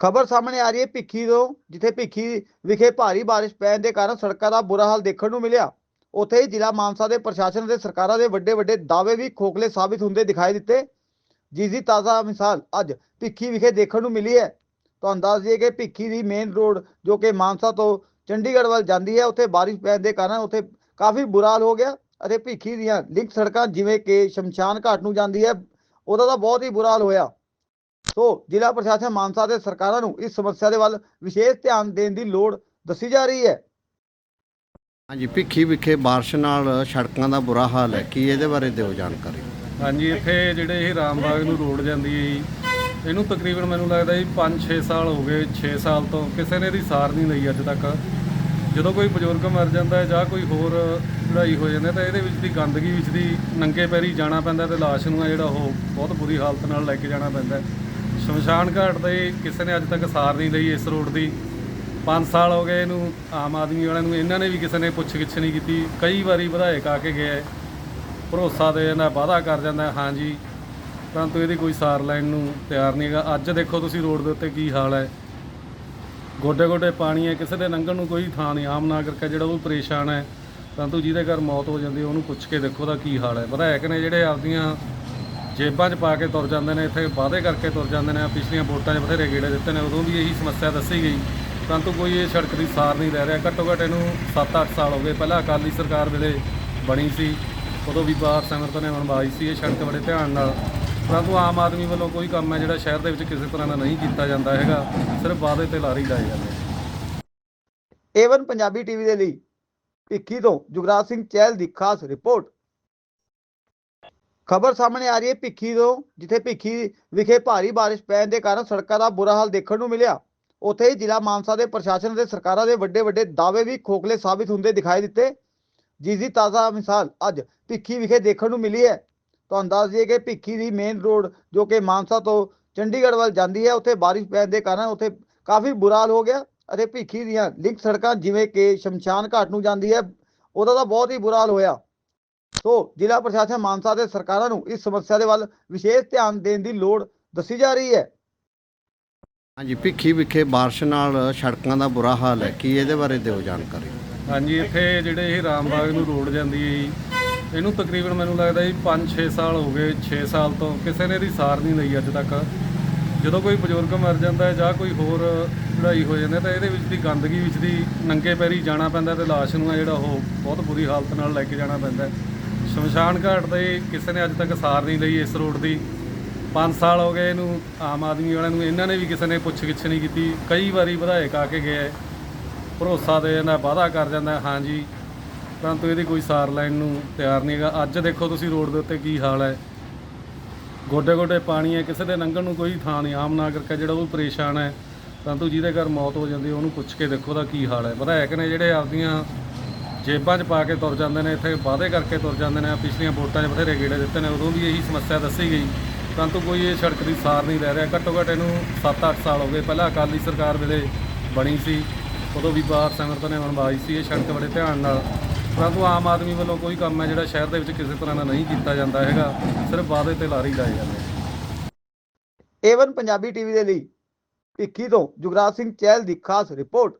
ਖਬਰ ਸਾਹਮਣੇ ਆ ਰਹੀ ਹੈ ਭਿੱਖੀ ਤੋਂ, ਜਿੱਥੇ ਭਿੱਖੀ ਵਿਖੇ ਭਾਰੀ ਬਾਰਿਸ਼ ਪੈਣ ਦੇ ਕਾਰਨ ਸੜਕਾਂ ਦਾ ਬੁਰਾ ਹਾਲ ਦੇਖਣ ਨੂੰ ਮਿਲਿਆ। ਉੱਥੇ ਹੀ ਜ਼ਿਲ੍ਹਾ ਮਾਨਸਾ ਦੇ ਪ੍ਰਸ਼ਾਸਨ ਅਤੇ ਸਰਕਾਰਾਂ ਦੇ ਵੱਡੇ ਵੱਡੇ ਦਾਅਵੇ ਵੀ ਖੋਖਲੇ ਸਾਬਿਤ ਹੁੰਦੇ ਦਿਖਾਈ ਦਿੱਤੇ। ਜਿਸ ਦੀ ਤਾਜ਼ਾ ਮਿਸਾਲ ਅੱਜ ਭਿੱਖੀ ਵਿਖੇ ਦੇਖਣ ਨੂੰ ਮਿਲੀ ਹੈ। ਤੁਹਾਨੂੰ ਦੱਸ ਦਈਏ ਕਿ ਭਿੱਖੀ ਦੀ ਮੇਨ ਰੋਡ ਜੋ ਕਿ ਮਾਨਸਾ ਤੋਂ ਚੰਡੀਗੜ੍ਹ ਵੱਲ ਜਾਂਦੀ ਹੈ, ਉੱਥੇ ਬਾਰਿਸ਼ ਪੈਣ ਦੇ ਕਾਰਨ ਉੱਥੇ ਕਾਫੀ ਬੁਰਾ ਹਾਲ ਹੋ ਗਿਆ ਅਤੇ ਭਿੱਖੀ ਦੀਆਂ ਲਿੰਕ ਸੜਕਾਂ ਜਿਵੇਂ ਕਿ ਸ਼ਮਸ਼ਾਨ ਘਾਟ ਨੂੰ ਜਾਂਦੀ ਹੈ, ਉਹਦਾ ਤਾਂ ਬਹੁਤ ਹੀ ਬੁਰਾ ਹਾਲ ਹੋਇਆ। ਸੋ ਜ਼ਿਲ੍ਹਾ ਪ੍ਰਸ਼ਾਸਨ ਮਾਨਸਾ ਦੇ ਸਰਕਾਰਾਂ ਨੂੰ ਇਸ ਸਮੱਸਿਆ ਦੇ ਵੱਲ ਵਿਸ਼ੇਸ਼ ਧਿਆਨ ਦੇਣ ਦੀ ਲੋੜ ਦੱਸੀ ਜਾ ਰਹੀ ਹੈ। ਹਾਂਜੀ ਭਿੱਖੀ ਵਿਖੇ ਬਾਰਿਸ਼ ਨਾਲ ਸੜਕਾਂ ਦਾ ਬੁਰਾ ਹਾਲ ਹੈ। ਕੀ ਇਹਦੇ ਬਾਰੇ ਦਿਓ ਜਾਣਕਾਰੀ? ਹਾਂਜੀ ਇੱਥੇ ਜਿਹੜੇ ਇਹ ਰਾਮਬਾਗ ਨੂੰ ਰੋਡ ਜਾਂਦੀ ਹੈ ਜੀ ਇਹਨੂੰ ਤਕਰੀਬਨ ਮੈਨੂੰ ਲੱਗਦਾ ਜੀ 5-6 ਸਾਲ ਹੋ ਗਏ 6 ਸਾਲ ਤੋਂ ਕਿਸੇ ਨੇ ਇਹਦੀ ਸਾਰ ਨਹੀਂ ਲਈ ਅੱਜ ਤੱਕ। ਜਦੋਂ ਕੋਈ ਬਜ਼ੁਰਗ ਮਰ ਜਾਂਦਾ ਹੈ ਜਾਂ ਕੋਈ ਹੋਰ ਲੜਾਈ ਹੋ ਜਾਂਦੀ ਹੈ ਤਾਂ ਇਹਦੇ ਵਿੱਚ ਦੀ ਗੰਦਗੀ ਵਿੱਚ ਦੀ ਨੰਗੇ ਪੈਰੀ ਜਾਣਾ ਪੈਂਦਾ ਤੇ ਲਾਸ਼ ਨੂੰ ਆ ਜਿਹੜਾ ਉਹ ਬਹੁਤ ਬੁਰੀ ਹਾਲਤ ਨਾਲ ਲੈ ਕੇ ਜਾਣਾ ਪੈਂਦਾ ਹੈ। ਸ਼ਮਸ਼ਾਨ ਘਾਟ ਦੇ ਕਿਸੇ ਨੇ ਅੱਜ ਤੱਕ ਸਾਰ ਨਹੀਂ ਲਈ ਇਸ ਰੋਡ ਦੀ। 5 ਸਾਲ ਹੋ ਗਏ ਇਹਨੂੰ, ਆਮ ਆਦਮੀ ਵਾਲਿਆਂ ਨੂੰ, ਇਹਨਾਂ ਨੇ ਵੀ ਕਿਸੇ ਨੇ ਪੁੱਛਗਿੱਛ ਨਹੀਂ ਕੀਤੀ। ਕਈ ਵਾਰੀ ਵਿਧਾਇਕ ਆ ਕੇ ਗਏ, ਭਰੋਸਾ ਦੇ ਜਾਂਦਾ ਵਾਅਦਾ ਕਰ ਜਾਂਦਾ ਹਾਂਜੀ ਪਰੰਤੂ ਇਹਦੀ ਕੋਈ ਸਾਰ ਲੈਣ ਨੂੰ ਤਿਆਰ ਨਹੀਂ ਹੈਗਾ। ਅੱਜ ਦੇਖੋ ਤੁਸੀਂ ਰੋਡ ਦੇ ਉੱਤੇ ਕੀ ਹਾਲ ਹੈ। ਗੋਡੇ ਗੋਡੇ ਪਾਣੀ ਹੈ, ਕਿਸੇ ਦੇ ਲੰਘਣ ਨੂੰ ਕੋਈ ਥਾਂ ਨਹੀਂ। ਆਮ ਨਾਗਰਿਕ ਹੈ ਜਿਹੜਾ ਉਹ ਪਰੇਸ਼ਾਨ ਹੈ। ਪਰੰਤੂ ਜਿਹਦੇ ਘਰ ਮੌਤ ਹੋ ਜਾਂਦੀ ਉਹਨੂੰ ਪੁੱਛ ਕੇ ਦੇਖੋ ਦਾ ਕੀ ਹਾਲ ਹੈ। ਵਿਧਾਇਕ ਨੇ ਜਿਹੜੇ ਆਪਦੀਆਂ ਜੇਬਾਂ 'ਚ ਪਾ ਕੇ ਤੁਰ ਜਾਂਦੇ ਨੇ, ਇੱਥੇ ਵਾਅਦੇ ਕਰਕੇ ਤੁਰ ਜਾਂਦੇ ਨੇ, ਪਿਛਲੀਆਂ ਵੋਟਾਂ 'ਚ ਬਥੇਰੇ ਗੇੜੇ ਦਿੱਤੇ ਨੇ, ਉਦੋਂ ਵੀ ਇਹੀ ਸਮੱਸਿਆ ਦੱਸੀ ਗਈ। ਪਰੰਤੂ ਕੋਈ ਇਹ ਸੜਕ ਦੀ ਸਾਰ ਨਹੀਂ ਲੈ ਰਿਹਾ। ਘੱਟੋ ਘੱਟ ਇਹਨੂੰ 7-8 ਸਾਲ ਹੋ ਗਏ। ਪਹਿਲਾਂ ਅਕਾਲੀ ਸਰਕਾਰ ਵੇਲੇ ਬਣੀ ਸੀ, ਉਦੋਂ ਵੀ ਬਾਹਰ ਸੰਗਤ ਨੇ ਬਣਵਾਈ ਸੀ ਇਹ ਸੜਕ ਬੜੇ ਧਿਆਨ ਨਾਲ। ਪਰੰਤੂ ਆਮ ਆਦਮੀ ਵੱਲੋਂ ਕੋਈ ਕੰਮ ਹੈ ਜਿਹੜਾ ਸ਼ਹਿਰ ਦੇ ਵਿੱਚ ਕਿਸੇ ਤਰ੍ਹਾਂ ਦਾ ਨਹੀਂ ਕੀਤਾ ਜਾਂਦਾ ਹੈਗਾ, ਸਿਰਫ ਵਾਅਦੇ ਤੇ ਲਾਰੀ ਲਾਏ ਜਾਂਦੇ ਏਵਨ ਪੰਜਾਬੀ ਟੀਵੀ ਦੇ ਲਈ ਭਿੱਖੀ ਤੋਂ ਜੁਗਰਾਜ ਸਿੰਘ ਚਹਿਲ ਦੀ ਖਾਸ ਰਿਪੋਰਟ। ਖਬਰ ਸਾਹਮਣੇ ਆ ਰਹੀ ਹੈ ਭਿੱਖੀ ਤੋਂ, ਜਿੱਥੇ ਭਿੱਖੀ ਵਿਖੇ ਭਾਰੀ ਬਾਰਿਸ਼ ਪੈਣ ਦੇ ਕਾਰਨ ਸੜਕਾਂ ਦਾ ਬੁਰਾ ਹਾਲ ਦੇਖਣ ਨੂੰ ਮਿਲਿਆ। ਉੱਥੇ ਹੀ ਜ਼ਿਲ੍ਹਾ ਮਾਨਸਾ ਦੇ ਪ੍ਰਸ਼ਾਸਨ ਅਤੇ ਸਰਕਾਰਾਂ ਦੇ ਵੱਡੇ ਵੱਡੇ ਦਾਅਵੇ ਵੀ ਖੋਖਲੇ ਸਾਬਿਤ ਹੁੰਦੇ ਦਿਖਾਈ ਦਿੱਤੇ। ਜਿਸ ਦੀ ਤਾਜ਼ਾ ਮਿਸਾਲ ਅੱਜ ਭਿੱਖੀ ਵਿਖੇ ਦੇਖਣ ਨੂੰ ਮਿਲੀ ਹੈ। ਤੁਹਾਨੂੰ ਦੱਸ ਦਈਏ ਕਿ ਭਿੱਖੀ ਦੀ ਮੇਨ ਰੋਡ ਜੋ ਕਿ ਮਾਨਸਾ ਤੋਂ ਚੰਡੀਗੜ੍ਹ ਵੱਲ ਜਾਂਦੀ ਹੈ, ਉੱਥੇ ਬਾਰਿਸ਼ ਪੈਣ ਦੇ ਕਾਰਨ ਉੱਥੇ ਕਾਫੀ ਬੁਰਾ ਹਾਲ ਹੋ ਗਿਆ ਅਤੇ ਭਿੱਖੀ ਦੀਆਂ ਲਿੰਕ ਸੜਕਾਂ ਜਿਵੇਂ ਕਿ ਸ਼ਮਸ਼ਾਨ ਘਾਟ ਨੂੰ ਜਾਂਦੀ ਹੈ, ਉਹਦਾ ਤਾਂ ਬਹੁਤ ਹੀ ਬੁਰਾ ਹਾਲ ਹੋਇਆ। ਸੋ ਜ਼ਿਲ੍ਹਾ ਪ੍ਰਸ਼ਾਸਨ ਮਾਨਸਾ ਦੇ ਸਰਕਾਰਾਂ ਨੂੰ ਇਸ ਸਮੱਸਿਆ ਦੇ ਵੱਲ ਵਿਸ਼ੇਸ਼ ਧਿਆਨ ਦੇਣ ਦੀ ਲੋੜ ਦੱਸੀ ਜਾ ਰਹੀ ਹੈ। ਹਾਂਜੀ ਭਿੱਖੀ ਵਿਖੇ ਬਾਰਿਸ਼ ਨਾਲ ਸੜਕਾਂ ਦਾ ਬੁਰਾ ਹਾਲ ਹੈ। ਕੀ ਇਹਦੇ ਬਾਰੇ ਦਿਓ ਜਾਣਕਾਰੀ? ਹਾਂਜੀ ਇੱਥੇ ਜਿਹੜੇ ਇਹ ਰਾਮਬਾਗ ਨੂੰ ਰੋਡ ਜਾਂਦੀ ਹੈ ਜੀ ਇਹਨੂੰ ਤਕਰੀਬਨ ਮੈਨੂੰ ਲੱਗਦਾ ਜੀ 5-6 ਸਾਲ ਹੋ ਗਏ 6 ਸਾਲ ਤੋਂ ਕਿਸੇ ਨੇ ਇਹਦੀ ਸਾਰ ਨਹੀਂ ਲਈ ਅੱਜ ਤੱਕ। ਜਦੋਂ ਕੋਈ ਬਜ਼ੁਰਗ ਮਰ ਜਾਂਦਾ ਹੈ ਜਾਂ ਕੋਈ ਹੋਰ ਲੜਾਈ ਹੋ ਜਾਂਦੀ ਹੈ ਤਾਂ ਇਹਦੇ ਵਿੱਚ ਦੀ ਗੰਦਗੀ ਵਿੱਚ ਦੀ ਨੰਗੇ ਪੈਰੀ ਜਾਣਾ ਪੈਂਦਾ ਤੇ ਲਾਸ਼ ਨੂੰ ਆ ਜਿਹੜਾ ਉਹ ਬਹੁਤ ਬੁਰੀ ਹਾਲਤ ਨਾਲ ਲੈ ਕੇ ਜਾਣਾ ਪੈਂਦਾ ਹੈ। ਸ਼ਮਸ਼ਾਨ ਘਾਟ ਦੇ ਕਿਸੇ ਨੇ ਅੱਜ ਤੱਕ ਸਾਰ ਨਹੀਂ ਲਈ ਇਸ ਰੋਡ ਦੀ। 5 ਸਾਲ ਹੋ ਗਏ ਇਹਨੂੰ, ਆਮ ਆਦਮੀ ਵਾਲਿਆਂ ਨੂੰ, ਇਹਨਾਂ ਨੇ ਵੀ ਕਿਸੇ ਨੇ ਪੁੱਛ ਗਿੱਛ ਨਹੀਂ ਕੀਤੀ। ਕਈ ਵਾਰੀ ਵਿਧਾਇਕ ਆ ਕੇ ਗਏ, ਭਰੋਸਾ ਦੇ ਜਾਂਦਾ ਵਾਅਦਾ ਕਰ ਜਾਂਦਾ ਹਾਂਜੀ ਪਰੰਤੂ ਇਹਦੀ ਕੋਈ ਸਾਰ ਲੈਣ ਨੂੰ ਤਿਆਰ ਨਹੀਂ ਹੈਗਾ। ਅੱਜ ਦੇਖੋ ਤੁਸੀਂ ਰੋਡ ਦੇ ਉੱਤੇ ਕੀ ਹਾਲ ਹੈ। ਗੋਡੇ ਗੋਡੇ ਪਾਣੀ ਹੈ, ਕਿਸੇ ਦੇ ਲੰਘਣ ਨੂੰ ਕੋਈ ਥਾਂ ਨਹੀਂ। ਆਮ ਨਾਗਰਿਕ ਹੈ ਜਿਹੜਾ ਉਹ ਪਰੇਸ਼ਾਨ ਹੈ। ਪਰੰਤੂ ਜਿਹਦੇ ਘਰ ਮੌਤ ਹੋ ਜਾਂਦੀ, ਉਹਨੂੰ ਪੁੱਛ ਕੇ ਦੇਖੋ ਦਾ ਕੀ ਹਾਲ ਹੈ। ਵਿਧਾਇਕ ਨੇ ਜਿਹੜੇ ਆਪਦੀਆਂ ਜੇਬਾਂ 'ਚ ਪਾ ਕੇ ਤੁਰ ਜਾਂਦੇ ਨੇ, ਇੱਥੇ ਵਾਅਦੇ ਕਰਕੇ ਤੁਰ ਜਾਂਦੇ ਨੇ, ਪਿਛਲੀਆਂ ਵੋਟਾਂ 'ਚ ਬਥੇਰੇ ਗੇੜੇ ਦਿੱਤੇ ਨੇ, ਉਦੋਂ ਵੀ ਇਹੀ ਸਮੱਸਿਆ ਦੱਸੀ ਗਈ। ਪਰੰਤੂ ਕੋਈ ਇਹ ਸੜਕ ਦੀ ਸਾਰ ਨਹੀਂ ਲੈ ਰਿਹਾ। ਘੱਟੋ ਘੱਟ ਇਹਨੂੰ 7-8 ਸਾਲ ਹੋ ਗਏ। ਪਹਿਲਾਂ ਅਕਾਲੀ ਸਰਕਾਰ ਵੇਲੇ ਬਣੀ ਸੀ, ਉਦੋਂ ਵੀ ਬਾਹਰ ਸੰਗਤ ਨੇ ਬਣਵਾਈ ਸੀ ਇਹ ਸੜਕ ਬੜੇ ਧਿਆਨ ਨਾਲ। ਪਰੰਤੂ ਆਮ ਆਦਮੀ ਵੱਲੋਂ ਕੋਈ ਕੰਮ ਹੈ ਜਿਹੜਾ ਸ਼ਹਿਰ ਦੇ ਵਿੱਚ ਕਿਸੇ ਤਰ੍ਹਾਂ ਦਾ ਨਹੀਂ ਕੀਤਾ ਜਾਂਦਾ ਹੈਗਾ, ਸਿਰਫ ਵਾਅਦੇ ਤੇ ਲਾਰੀ ਲਾਏ ਜਾਂਦੇ ਏਵਨ ਪੰਜਾਬੀ ਟੀਵੀ ਦੇ ਲਈ, ਭਿੱਖੀ ਤੋਂ ਜੁਗਰਾਜ ਸਿੰਘ ਚਹਿਲ ਦੀ ਖਾਸ ਰਿਪੋਰਟ।